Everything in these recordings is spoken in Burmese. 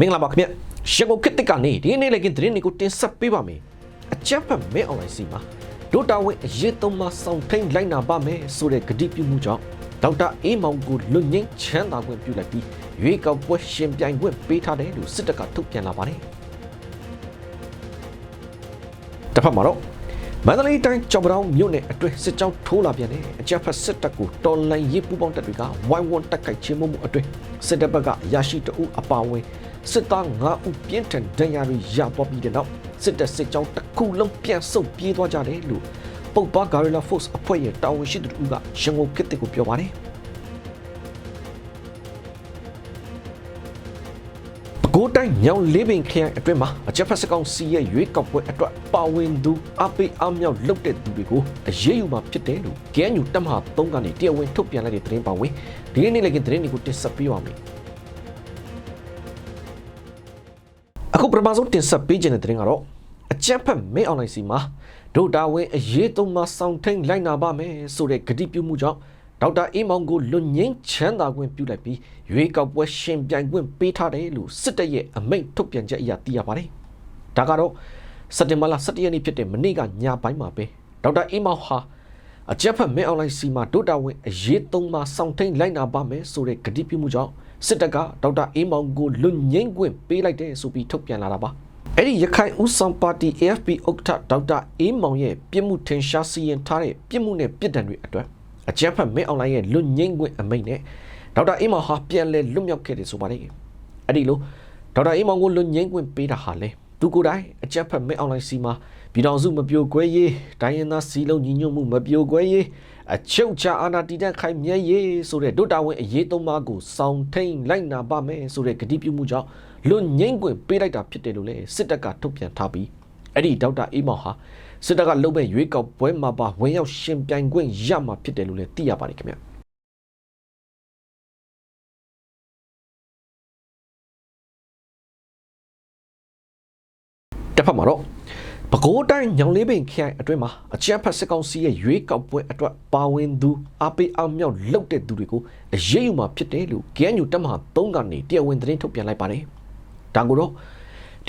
မင်္ဂလာပါခင်ဗျရန်ကုန်ခေတ်တစ်ကနေဒီနေ့လည်းကင်းသတင်းတွေကိုတင်ဆက်ပေးပါမယ်အကြက်ဖက်မဲအွန်လိုင်းစီမှာဒိုတာဝင်းအရေးသုံးမှာစောင့်ထိန်လိုက်နာပါမယ်ဆိုတဲ့ဂတိပြုမှုကြောင့်ဒေါက်တာအေးမောင်ကိုလွတ်ငင်းချမ်းသာခွင့်ပြုလိုက်ပြီးရွေးကောက်ပွဲရှင်ပြိုင်ခွင့်ပေးထားတယ်လို့စစ်တပ်ကထုတ်ပြန်လာပါတယ်တစ်ဖက်မှာတော့ မန္တလေးတိုင်းကြောင်ပတောင်မြို့နယ်အတွင်းစစ်ကြောင်းထိုးလာပြန်တဲ့အကြက်ဖက်စစ်တပ်ကိုတော်လိုင်းရေးပူးပေါင်းတပ်တွေကဝိုင်းဝန်းတက်ခိုက်ချင်းမှုမှုအတွင်းစစ်တပ်ဘက်ကရရှိတအုပ်အပါအဝင်စစ်သား9ဦးပြင်းထန်ဒဏ်ရာတွေရသွားပြီးတဲ့နောက်စစ်တပ်စစ်ကြောင်းတစ်ခုလုံးပြန်ဆုတ်ပြေးသွားကြတယ်လို့ပုတ်ပါဂါရီလာဖေ့စ်အဖွဲ့ရဲ့တာဝန်ရှိသူတို့ကရန်ကုန်ခေတ်ကိုပြောပါတယ် ပဲခူးတိုင်းညောင်လေးပင်ခရိုင်အတွင်းမှာအကြက်ဖက်စကောင်စီရဲ့ရွေးကောက်ပွဲအတွက်ပါဝင်သူအပိအမြောက်လုပ်တဲ့သူတွေကိုအရေးယူမှာဖြစ်တယ်လို့ KNU တပ်မဟာ3ကနေတရားဝင်ထုတ်ပြန်လိုက်တဲ့သတင်းပါဝင်ဒီနေ့လည်းကသတင်းတွေကိုတင်ဆက်ပေးပါမယ်အခုပထမဆုံးတင်ဆက်ပေးခြင်းတဲ့သတင်းကတော့အကြက်ဖက်မင်းအွန်လိုင်းစီမှာဒိုတာဝင်အရေးသုံးမှာစောင့်ထိန်လိုက်နာပါမယ်ဆိုတဲ့ဂတိပြုမှုကြောင့် ဒေါက်တာအေးမောင်ကိုလွတ်ငင်းချမ်းသာခွင့်ပြုလိုက်ပြီးရွေးကောက်ပွဲရှင်ပြိုင်ခွင့်ပေးထားတယ်လို့စစ်တပ်ရဲ့အမိန့်ထုတ်ပြန်ချက်အရသိရပါတယ်။ဒါကတော့စက်တင်ဘာလ17ရက်နေ့ဖြစ်တဲ့မနေ့ကညပိုင်းမှာပဲဒေါက်တာအေးမောင်ဟာအကြက်ဖက်မဲအွန်လိုင်းစီမှာဒိုတာဝင်အရေးသုံးမှာစောင့်ထိန်လိုက်နာပါမယ်ဆိုတဲ့ဂတိပြုမှုကြောင့်စစ်တပ်ကဒေါက်တာအေးမောင်ကိုလွတ်ငင်းခွင့်ပေးလိုက်တယ်ဆိုပြီးထုတ်ပြန်လာတာပါ။အဲ့ဒီရခိုင်ဦးဆောင်ပါတီ AFP ဥက္ကဋ္ဌဒေါက်တာအေးမောင်ရဲ့ပြစ်မှုထင်ရှားစီရင်ထားတဲ့ပြစ်မှုနဲ့ပြစ်ဒဏ်တွေအတွက် အကြမ်းဖက်မင်းအွန်လိုင်းရဲ့လွတ်ငင်းခွင့်အမိန့်နဲ့ဒေါက်တာအေးမောင်ဟာပြန်လဲလွတ်မြောက်ခဲ့တယ်ဆိုပါတယ်အဲ့ဒီလိုဒေါက်တာအေးမောင်ကိုလွတ်ငင်းခွင့်ပေးတာဟာလေသူကိုယ်တိုင်အကြမ်းဖက်မင်းအွန်လိုင်းစီမှာပြည်တော်စုမပြိုကွဲရေးတိုင်းရင်းသားစီလုံးညီညွတ်မှုမပြိုကွဲရေးအချုပ်ချာအာဏာတည်တံ့ခိုင်မြဲရေးဆိုတဲ့ဒုတာဝန်အရေးသုံးပါးကိုစောင့်ထိန်လိုက်နာပါမယ်ဆိုတဲ့ကတိပြုမှုကြောင့်လွတ်ငင်းခွင့်ပေးလိုက်တာဖြစ်တယ်လို့လည်းစစ်တပ်ကထုတ်ပြန်ထားပြီးအဲ့ဒီဒေါက်တာအေးမောင်ဟာ စစ်တပ်ကလုပ်မဲ့ရွေးကောက်ပွဲမှာပါဝင်ရောက်ရှင်ပြိုင်ခွင့်ရမှာဖြစ်တယ်လို့လည်းသိရပါတယ်ခင်ဗျာတစ်ဖက်မှာတော့ပဲခူးတိုင်းညောင်လေးပင်ခရိုင်အတွင်းမှာအကြမ်းဖက်စစ်ကောင်စီရဲ့ရွေးကောက်ပွဲအတွက်ပါဝင်သူအပိအမြောက်လုပ်တဲ့သူတွေကိုအရေးယူမှာဖြစ်တယ်လို့ KNU တပ်မဟာ3ကနေတရားဝင်သတင်းထုတ်ပြန်လိုက်ပါတယ်။ဒါကိုတော့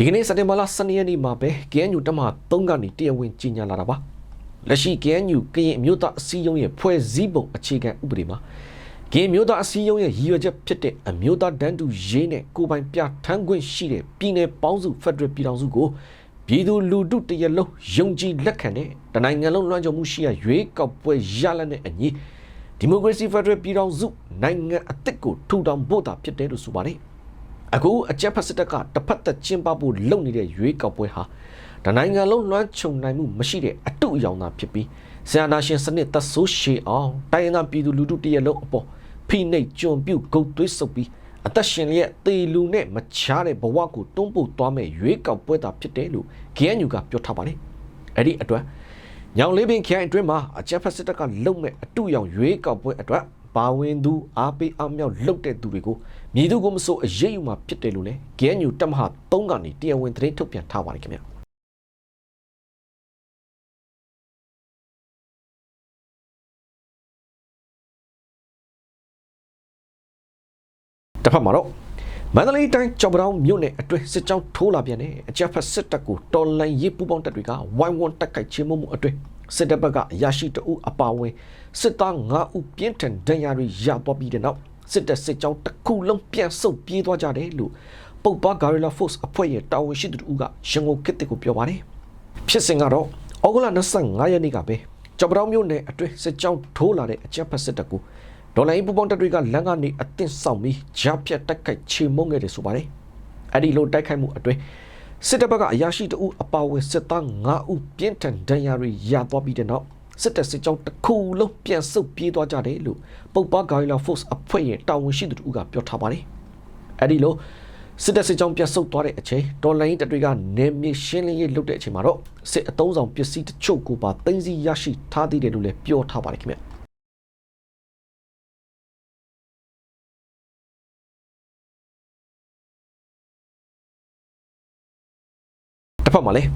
ဒီကနေ့စက်တင်ဘာလ12ရက်နေ့မှာပဲ KNU တပ်မဟာ3ကနေတရားဝင်ကြေညာလာတာပါ။လက်ရှိ KNU ကရင်အမျိုးသားအစည်းအရုံးရဲ့ဖွဲ့စည်းပုံအခြေခံဥပဒေမှာကရင်မျိုးသားအစည်းအရုံးရဲ့ရည်ရွယ်ချက်ဖြစ်တဲ့အမျိုးသားတန်းတူရေးနဲ့ကိုယ်ပိုင်ပြဋ္ဌာန်းခွင့်ရှိတဲ့ပြည်내ပေါင်းစုဖက်ဒရယ်ပြည်ထောင်စုကိုပြည်သူလူထုတရလုံးယုံကြည်လက်ခံတဲ့တနိုင်ငံလုံးလွှမ်းခြုံမှုရှိရာရွေးကောက်ပွဲရလဒ်နဲ့အညီဒီမိုကရေစီဖက်ဒရယ်ပြည်ထောင်စုနိုင်ငံအသစ်ကိုထူထောင်ဖို့တာဖြစ်တယ်လို့ဆိုပါတယ်။ အခုအကြက်ဖက်စစ်တပ်ကတစ်ဖက်သက်ကျင်းပဖို့လုပ်နေတဲ့ရွေးကောက်ပွဲဟာတနိုင်ငံလုံးလွှမ်းခြုံနိုင်မှုမရှိတဲ့အတုအယောင်သာဖြစ်ပြီးဆရာနာရှင်စနစ်သက်ဆိုးရှည်အောင်တိုင်းရင်းသားပြည်သူလူထုတရလုံးအပေါ်ဖိနှိပ်ကြုံပြုတ်ဂုတ်သွေးဆုပ်ပြီးအသက်ရှင်လျက်သေလူနဲ့မချားတဲ့ဘဝကိုတွန်းပို့သွားမဲ့ရွေးကောက်ပွဲတာဖြစ်တယ်လို့ KNU ကပြောထားပါတယ်။အဲ့ဒီအတွက်ညောင်လေးပင်ခရိုင်အတွင်းမှာအကြက်ဖက်စစ်တပ်ကလုံမဲ့အတုရောင်ရွေးကောက်ပွဲအတွက် ပါဝင်သူအားပေးအမြောက်လုတ်တဲ့သူတွေကိုမြည်သူကိုမဆိုအရေးယူမှာဖြစ်တယ်လို့လည်း KNU တပ်မဟာ3ကနေတရားဝင်သတင်းထုတ်ပြန်ထားပါတယ်ခင်ဗျာ။တစ်ဖက်မှာတော့မန္တလေးတိုင်းကြောင်ပတောင်မြို့နယ်အတွင်းစစ်ကြောင်းထိုးလာပြန်တဲ့အကြမ်းဖက်စစ်တပ်ကိုတော်လန်ရေးပူးပေါင်းတပ်တွေကဝိုင်းဝန်းတက်ခိုက်ချင်းမှုမှုအတွင်း စစ်တပ်ဘက်ကအရာရှိတအုပ်အပါအဝင်စစ်သား9ဦးပြင်းထန်ဒဏ်ရာတွေရသွားပြီးတဲ့နောက်စစ်တပ်စစ်ကြောင်းတစ်ခုလုံးပြန်ဆုတ်ပြေးသွားကြတယ်လို့ပုတ်ပါဂါရီလာဖေ့စ်အဖွဲ့ရဲ့တာဝန်ရှိသူတို့ကရန်ကုန်ခေတ်ကိုပြောပါတယ်ဖြစ်စဉ်ကတော့ဩဂုတ်လ25ရက်နေ့ကပဲကြောင်ပတောင်မြို့နယ်အတွင်းစစ်ကြောင်းထိုးလာတဲ့အကြမ်းဖက်စစ်တပ်ကိုဒေါ်လာအင်းပူပေါင်းတပ်တွေကလမ်းကနေအသင့်ဆောင်ပြီးကြားဖြတ်တိုက်ခိုက်ချေမှုန်းခဲ့တယ်ဆိုပါတယ်။အဲ့ဒီလိုတိုက်ခိုက်မှုအတွင်း စစ်တပ်ဘက်ကအရာရှိတအုပ်အပါအဝင်စစ်သား9ဦးပြင်းထန်ဒဏ်ရာတွေရသွားပြီးတဲ့နောက်စစ်တပ်စစ်ကြောင်းတစ်ခုလုံးပြန်ဆုတ်ပြေးသွားကြတယ်လို့ပုတ်ပါဂါရီလာဖေ့စ်အဖွဲ့ရဲ့တာဝန်ရှိသူတို့ကပြောထားပါတယ်။အဲ့ဒီလိုစစ်တပ်စစ်ကြောင်းပြန်ဆုတ်သွားတဲ့အချိန်ဒေါ်လာရင်းတပ်တွေကနေမြေရှင်းလင်းရေးလုပ်တဲ့အချိန်မှာတော့စစ်အုံဆောင်ပစ္စည်းတချို့ကိုပါတင်စီရရှိထားသေးတယ်လို့လည်းပြောထားပါတယ်ခင်ဗျ။ တစ်ဖက်မှာလည်း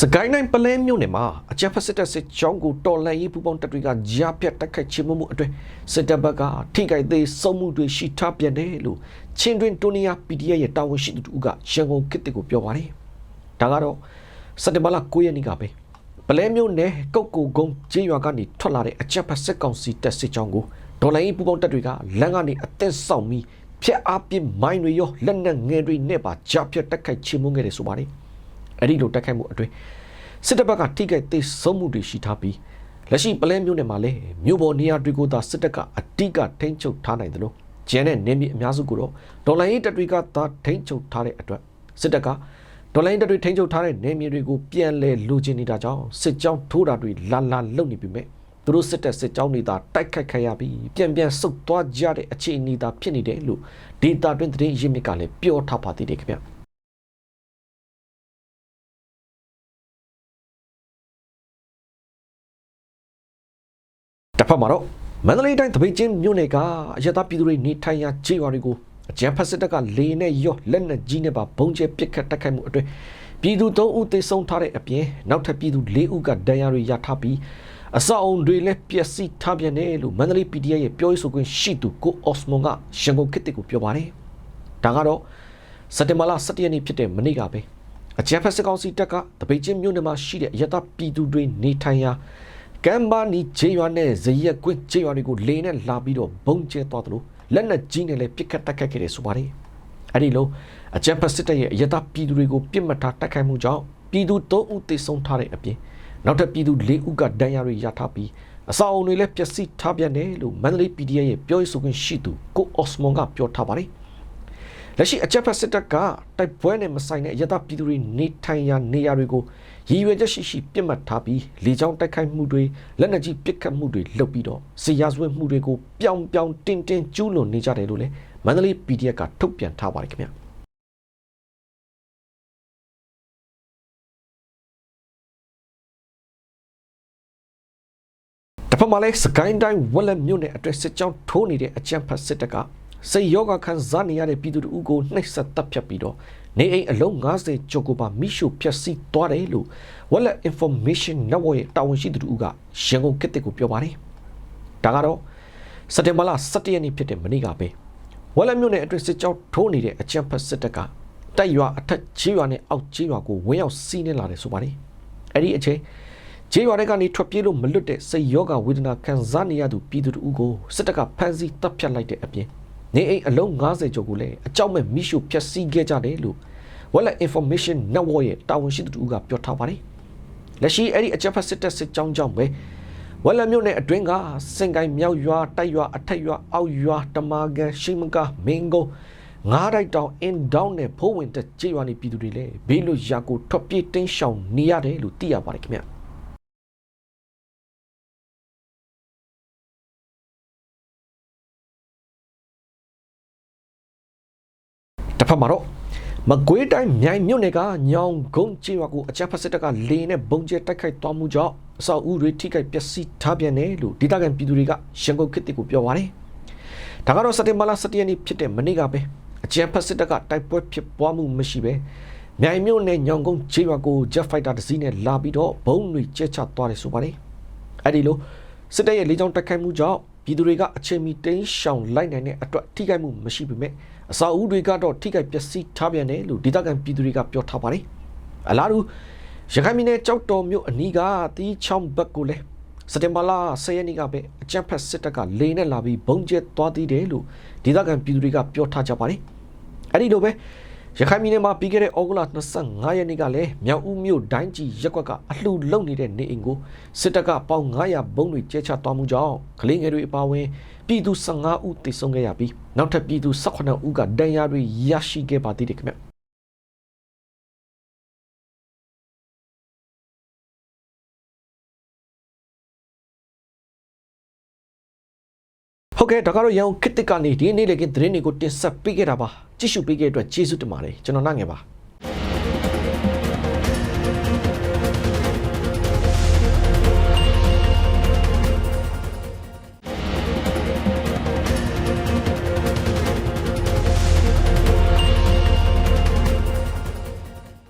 စကိုင်းတိုင်းပလဲမြို့နယ်မှာအကြမ်းဖက်စစ်တပ်စစ်ကြောင်းကိုတော်လှန်ရေးပူးပေါင်းတပ်တွေကကြားပြတ်တိုက်ခိုက်ချေမှုမှုအတွင်းစစ်တပ်ဘက်ကထိခိုက်သေးဆုံးမှုတွေရှိထားပြန်တယ်လို့ချင်းတွင်တိုနီယာ PDF ရဲ့တာဝန်ရှိသူတို့ကရန်ကုန်ခေတ်ကိုပြောပါတယ်။ဒါကတော့စက်တင်ဘာလ9ရက်နေ့ကပဲပလဲမြို့နယ်ကုတ်ကူကုန်းကျေးရွာကနေထွက်လာတဲ့အကြမ်းဖက်စစ်ကောင်စီတပ်စစ်ကြောင်းကိုဒေါ်လာရေးပူးပေါင်းတပ်တွေကလမ်းကနေအသက်ဆောင်ပြီးဖျက်အားပြစ်မိုင်းတွေရောလက်နက်ငယ်တွေနဲ့ပါကြားပြတ်တိုက်ခိုက်ချေမှုခဲ့တယ်ဆိုပါတယ်။ အဲ့ဒီလိုတိုက်ခိုက်မှုအတွင်းစစ်တပ်ဘက်ကထိခိုက်သေးဆုံးမှုတွေရှိထားပြီးလက်ရှိပလဲမြို့နယ်မှာလည်းမြို့ပေါ်နေရာတွေကိုသာစစ်တပ်ကအတိကထိန်းချုပ်ထားနိုင်တယ်လို့ကျန်တဲ့နေမြေအများစုကိုတော့ဒေါ်လာရေးတပ်တွေကသာထိန်းချုပ်ထားတဲ့အတွက်စစ်တပ်ကဒေါ်လာရေးတပ်တွေထိန်းချုပ်ထားတဲ့နေမြေတွေကိုပြန်လဲလိုချင်နေတာကြောင့်စစ်ကြောင်းထိုးတာတွေလာလာလုပ်နေပြီမဲ့သူတို့စစ်တပ်စစ်ကြောင်းတွေသာတိုက်ခိုက်ခဲ့ရပြီးပြန်ပြန်ဆုတ်သွားကြတဲ့အခြေအနေသာဖြစ်နေတယ်လို့ဒေတာတွင်သတင်းရင်းမြစ်ကလည်းပြောထားပါသေးတယ်ခင်ဗျာ တစ်ဖက်မှာတော့မန္တလေးတိုင်းတပိတ်ချင်းမြို့နယ်ကအရတာပြည်သူတွေနေထိုင်ရာခြေရွာတွေကိုအကြမ်းဖက်စစ်တပ်ကလေနဲ့ရော့လက်နက်ကြီးနဲ့ပါဘုံကျဲပစ်ခတ်တိုက်ခိုက်မှုအတွင်းပြည်သူ၃ဦးသေဆုံးထားတဲ့အပြင်နောက်ထပ်ပြည်သူ၄ဦးကဒဏ်ရာတွေရထားပြီးအဆောက်အုံတွေလည်းပျက်စီးထားပြန်တယ်လို့မန္တလေး PDF ရဲ့ပြောရေးဆိုခွင့်ရှိသူကိုအော့စမွန်ကရန်ကုန်ခေတ်ကိုပြောပါတယ်။ဒါကတော့စက်တင်ဘာလ17ရက်နေ့ဖြစ်တဲ့မနေ့ကပဲအကြမ်းဖက်စစ်ကောင်စီတပ်ကတပိတ်ချင်းမြို့နယ်မှာရှိတဲ့အရတာပြည်သူတွေနေထိုင်ရာ ကမ်ဘာနီဂျေရွာနဲ့ဇရက်ကွင်းဂျေရွာတွေကိုလေနဲ့လာပြီးတော့ဘုံကျဲသွားတယ်လို့လက်နက်ကြီးနဲ့လည်းပစ်ခတ်တိုက်ခိုက်ခဲ့တယ်ဆိုပါတယ်။အဲဒီလိုအကြမ်းဖက်စစ်တပ်ရဲ့အရတာပြည်သူတွေကိုပြစ်မှတ်ထားတိုက်ခိုက်မှုကြောင့်ပြည်သူ၃ဦးသေဆုံးထားတဲ့အပြင်နောက်ထပ်ပြည်သူ၄ဦးကဒဏ်ရာတွေရထားပြီးအဆောက်အုံတွေလည်းပျက်စီးထားပြန်တယ်လို့မန္တလေး PDF ရဲ့ပြောရေးဆိုခွင့်ရှိသူကိုအော့စမွန်ကပြောထားပါတယ်။ လက်ရှိအကြက်ဖက်စစ်တပ်ကတိုက်ပွဲနဲ့မဆိုင်တဲ့အရတာပြည်သူတွေနေထိုင်ရာနေရာတွေကိုရည်ရွယ်ချက်ရှိရှိပြစ်မှတ်ထားပြီးလေကြောင်းတိုက်ခိုက်မှုတွေလက်နက်ကြီးပစ်ခတ်မှုတွေလုပ်ပြီးတော့စီယာဆွဲမှုတွေကိုပြောင်ပြောင်တင်းတင်းကျူးလွန်နေကြတယ်လို့လည်းမန္တလေး PDF ကထုတ်ပြန်ထားပါတယ်ခင်ဗျာတဖက်မှာလည်းစကိုင်းတိုင်းဝက်လက်မြို့နယ်အတွင်းစစ်ကြောင်းထိုးနေတဲ့အကြမ်းဖက်စစ်တပ်က စိတ်ယောဂခံစားနေရတဲ့ပြည်သူတို့ကိုနှိပ်စက်တပ်ဖြတ်ပြီးတော့နေအိမ်အလုံး90ကျော်ကိုပါမိရှုဖျက်ဆီးသွားတယ်လို့ Wallet Information Network ရဲ့တာဝန်ရှိသူတို့ကရန်ကုန်ကစ်တစ်ကိုပြောပါတယ်။ဒါကတော့စက်တင်ဘာလ17ရက်နေ့ဖြစ်တဲ့မနေ့ကပဲ Wallet မြို့နယ်အတွင်းစစ်ကြောင်းထိုးနေတဲ့အကြမ်းဖက်စစ်တပ်ကတိုက်ရွာအထက်ချေးရွာနဲ့အောက်ချေးရွာကိုဝင်ရောက်စီးနှင်းလာတယ်ဆိုပါတယ်။အဲ့ဒီအချိန်ချေးရွာတွေကနေထွက်ပြေးလို့မလွတ်တဲ့စိတ်ယောဂဝေဒနာခံစားနေရသူပြည်သူတို့ကိုစစ်တပ်ကဖမ်းဆီးတပ်ဖြတ်လိုက်တဲ့အပြင် နေအိမ်အလုံး90ကျော်ကိုလည်းအကြောက်မဲ့မိရှုဖျက်ဆီးခဲ့ကြတယ်လို့ Wallet Information Network ရဲ့တာဝန်ရှိသူတို့ကပြောထားပါတယ်။လက်ရှိအဲ့ဒီအကြမ်းဖက်စစ်တပ်စစ်ကြောင်းကြောင့်ပဲဝက်လက်မြို့နယ်အတွင်းကစင်ကိုင်းမြောက်ရွာတိုက်ရွာအထက်ရွာအောက်ရွာတမာကန်ရှိမကမင်းကုန်းငားတိုက်တောင်အင်ဒေါင်းနဲ့ဖိုးဝင်တက်ကျေးရွာနေပြည်သူတွေလည်းဘေးလွတ်ရာကိုထွက်ပြေးတင်းရှောင်နေရတယ်လို့သိရပါတယ်ခင်ဗျာ။ တစ်ဖက်မှာတော့မကွေးတိုင်းမြိုင်မြို့နယ်ကညောင်ကုန်းကျေးရွာကိုအကြမ်းဖက်စစ်တပ်ကလေနဲ့ဘုံကျဲတိုက်ခိုက်သွားမှုကြောင့်အဆောက်အဦတွေထိခိုက်ပျက်စီးထားပြန်တယ်လို့ဒေသခံပြည်သူတွေကရန်ကုန်ခေတ်ကိုပြောပါတယ်။ဒါကတော့စက်တင်ဘာလ17ရက်နေ့ဖြစ်တဲ့မနေ့ကပဲအကြမ်းဖက်စစ်တပ်ကတိုက်ပွဲဖြစ်ပွားမှုမရှိပဲမြိုင်မြို့နယ်ညောင်ကုန်းကျေးရွာကို Jet Fighter တစ်စီးနဲ့လာပြီးတော့ဘုံတွေကျဲချသွားတယ်ဆိုပါတယ်။အဲဒီလိုစစ်တပ်ရဲ့လေကြောင်းတိုက်ခိုက်မှုကြောင့် ပြည်သူတွေကအချိန်မီတင်းရှောင်လိုက်နိုင်တဲ့အတွက်ထိခိုက်မှုမရှိပေမဲ့အစာအုပ်တွေကတော့ထိခိုက်ပျက်စီးထားပြန်တယ်လို့ဒေသခံပြည်သူတွေကပြောထားပါတယ်။အလားတူရခိုင်ပြည်နယ်ကြောက်တော်မြို့အနီးကတီးချောင်းဘက်ကိုလည်းစက်တင်ဘာလ10ရက်နေ့ကပဲအကြမ်းဖက်စစ်တပ်ကလေနဲ့လာပြီးဘုံကျဲသွားသေးတယ်လို့ဒေသခံပြည်သူတွေကပြောထားကြပါတယ်။အဲဒီလိုပဲ ရခိုင်ပြည်နယ်မှာပြီးခဲ့တဲ့ဩဂုတ်လ25ရက်နေ့ကလည်းမြောက်ဦးမြို့ဒိုင်းကြီးရက်ကွက်ကအလှလုံနေတဲ့နေအိမ်ကိုစစ်တပ်ကပေါင်900ဘုံတွေကျဲချသွားမှုကြောင့်ကလေးငယ်တွေအပါအဝင်ပြည်သူ15ဦးသေဆုံးခဲ့ရပြီးနောက်ထပ်ပြည်သူ18ဦးကဒဏ်ရာတွေရရှိခဲ့ပါသေးတယ်ခင်ဗျဟုတ်ကဲ့ဒါကတော့ရန်ကုန်ခေတ်တစ်ကနေဒီနေ့လေကသတင်းတွေကိုတင်ဆက်ပေးခဲ့တာပါ ကြည့်ရှုပေးခဲ့တဲ့အတွက်ကျေးဇူးတင်ပါတယ်ကျွန်တော်နိုင်ငယ်ပါ